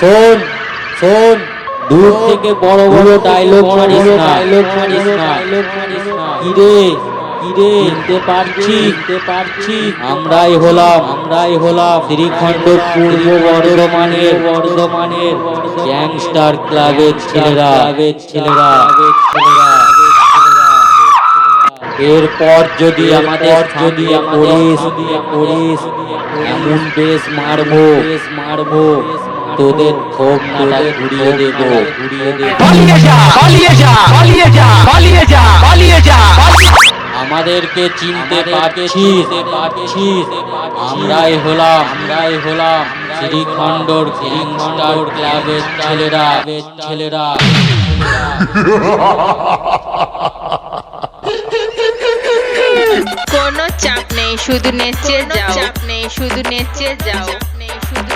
শোন শোন। দূর থেকে বড় বড় ডায়লগ মারিস না। ডায়লগ মারিস না। কিরে? কিরে? নিতে পারছি। নিতে পারছি। আমরাই হলাম। আমরাই হলাম। শ্রীখণ্ড পূর্ব বর্ধমানের বর্ধমানের গ্যাংস্টার ক্লাবের ছেলেরা। ক্লাবের ছেলেরা। ছেলেরা এরপর যদি আমাদের যদি করিস করিস এমন বেশ মারবো। বেশ মারবো। তোদের থোপ নালা ঘুরিয়ে দেবো। ঘুরিয়ে দেবো। পালিয়ে যা পালিয়ে যা পালিয়ে যা পালিয়ে যা পালিয়ে যা। আমাদেরকে চিনতে পারছিস। পারছিস। আমরাই হলাম। আমরাই হলাম। শ্রীখণ্ডর গ্যাংস্টার ক্লাবের ছেলেরা। ছেলেরা। কোনো চাপ নেই শুধু নেচে যাও। চাপ নেই শুধু নেচে যাও। নেই শুধু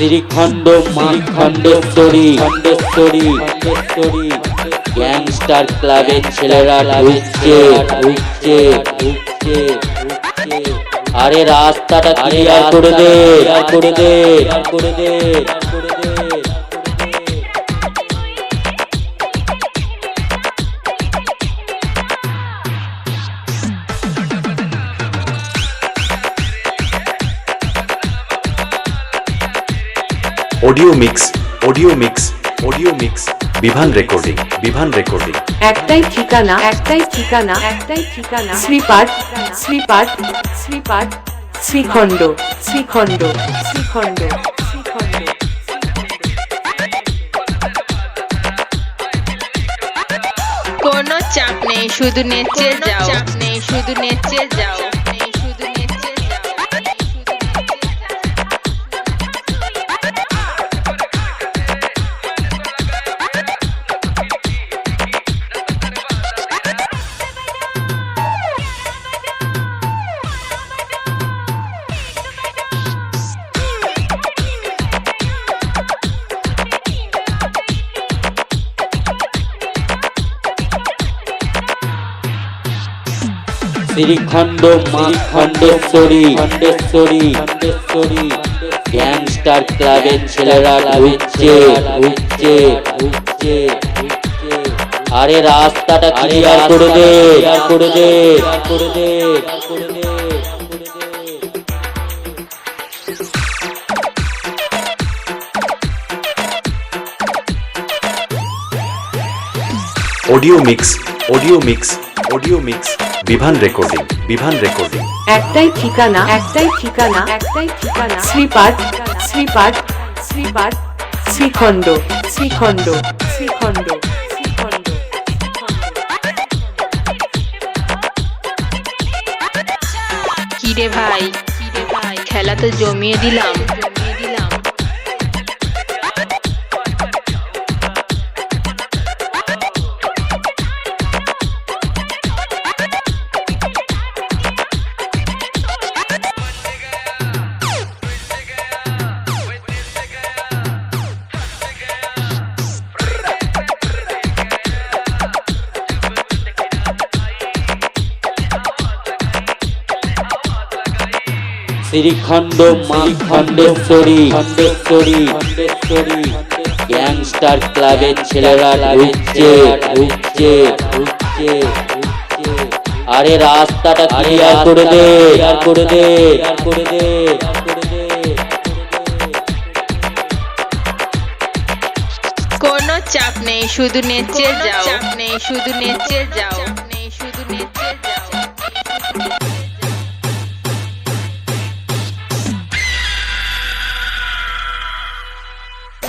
শ্রীখণ্ড খণ্ডেশ্বরী খণ্ডেশ্বরী খণ্ডেশ্বরী গ্যাংস্টার ক্লাবের ছেলেরা ঢুকছে ঢুকছে ঢুকছে আরে রাস্তাটা ক্লিয়ার করে দে করে দে করে দে করে দে। Audio mix audio mix audio mix Bibhan recording Bibhan recording. একটাই ঠিকানা একটাই ঠিকানা একটাই ঠিকানা। শ্রীপাঠ শ্রীপাঠ শ্রীপাঠ শ্রীখণ্ড শ্রীখণ্ড শ্রীখণ্ড শ্রীখণ্ড কোনো চাপ নেই শুধু নেচে যাও। চাপ নেই শুধু নেচে যাও। শ্রীখণ্ড খণ্ডেশ্বরী খণ্ডেশ্বরী খণ্ডেশ্বরী গ্যাংস্টার ক্লাবের ছেলেরা ঢুকছে আরে রাস্তাটা ক্লিয়ার করে দে ক্লিয়ার করে দে ক্লিয়ার করে দে করে দে audio mix audio mix audio mix Bibhan recording Bibhan recording. একটাই ঠিকানা একটাই ঠিকানা একটাই ঠিকানা। শ্রীপাঠ শ্রীপাঠ শ্রীপাঠ শ্রীখণ্ড শ্রীখণ্ড শ্রীখণ্ড শ্রীখণ্ড। কিরে ভাই কিরে ভাই খেলা তো জমিয়ে দিলাম। শ্রীখণ্ড মা খণ্ডেশ্বরী খণ্ডেশ্বরী গ্যাংস্টার ক্লাবের ছেলেরা ঢুকছে ঢুকছে ঢুকছে ঢুকছে আরে রাস্তাটা ক্লিয়ার করে দে। ক্লিয়ার করে দে। ক্লিয়ার করে দে। করে দে কোনো চাপ নেই শুধু নেচে যাও। চাপ নেই শুধু নেচে যাও।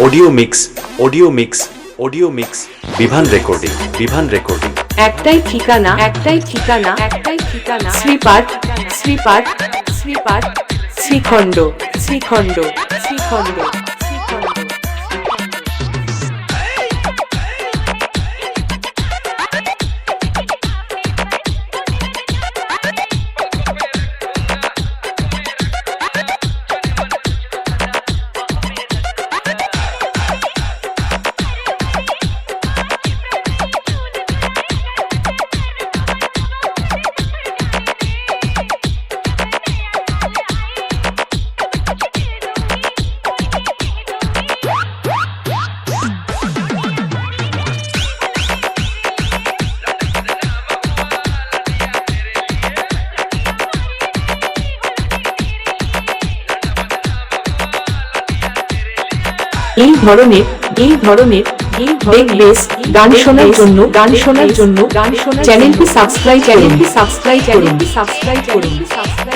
Audio mix audio mix audio mix, Bibhan recording Bibhan recording. একটাই ঠিকানা একটাই ঠিকানা একটাই ঠিকানা। শ্রীপাঠ শ্রীপাঠ শ্রীপাঠ শ্রীখণ্ড শ্রীখণ্ড শ্রীখণ্ড। এই ধরনের এই ধরনের এই বেস গান শোনার জন্য গান শোনার জন্য গান শোনার চ্যানেলটি সাবস্ক্রাইব চ্যানেলটি সাবস্ক্রাইব চ্যানেলটি সাবস্ক্রাইব করুন। সাবস্ক্রাইব